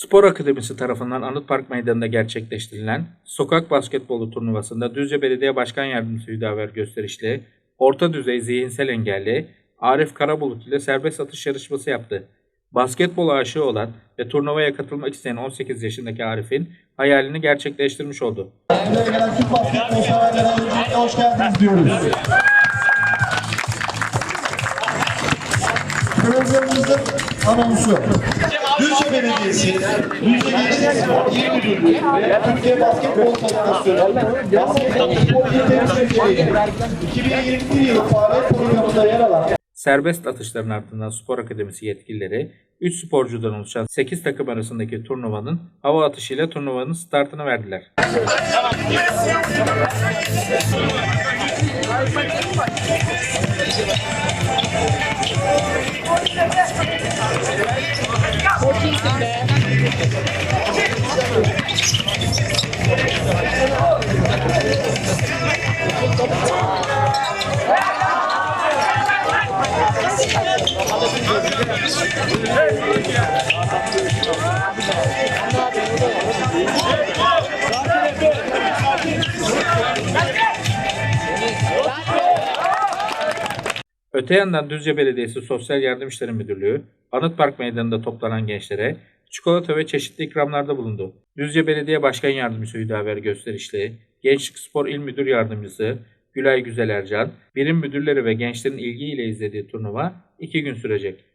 Spor Akademisi tarafından Anıtpark Meydanı'nda gerçekleştirilen sokak basketbolu turnuvasında Düzce Belediye Başkan Yardımcısı Hüdaver Gösterişli, orta düzey zihinsel engelli Arif Karabulut ile serbest atış yarışması yaptı. Basketbol aşığı olan ve turnuvaya katılmak isteyen 18 yaşındaki Arif'in hayalini gerçekleştirmiş oldu. Buraya gelen tüm basketbol hoş geldiniz diyoruz. Programımızın anonsu. Düzce Belediyesi, Düzce Gençlik Spor İl Müdürlüğü ve Türkiye Basketbol Federasyonu Basketbol İl Temsilciliği 2021 yılı faaliyet programında yer alan Serbest atışların ardından Spor Akademisi yetkilileri 3 sporcudan oluşan 8 takım arasındaki turnuvanın hava atışıyla turnuvanın startını verdiler. Öte yandan Düzce Belediyesi Sosyal Yardım İşleri Müdürlüğü, Anıtpark Meydanı'nda toplanan gençlere çikolata ve çeşitli ikramlarda bulundu. Düzce Belediye Başkan Yardımcısı Hüdaver Gösterişli, Gençlik Spor İl Müdür Yardımcısı Gülay Güzel Ercan, birim müdürleri ve gençlerin ilgiyle izlediği turnuva 2 gün sürecek.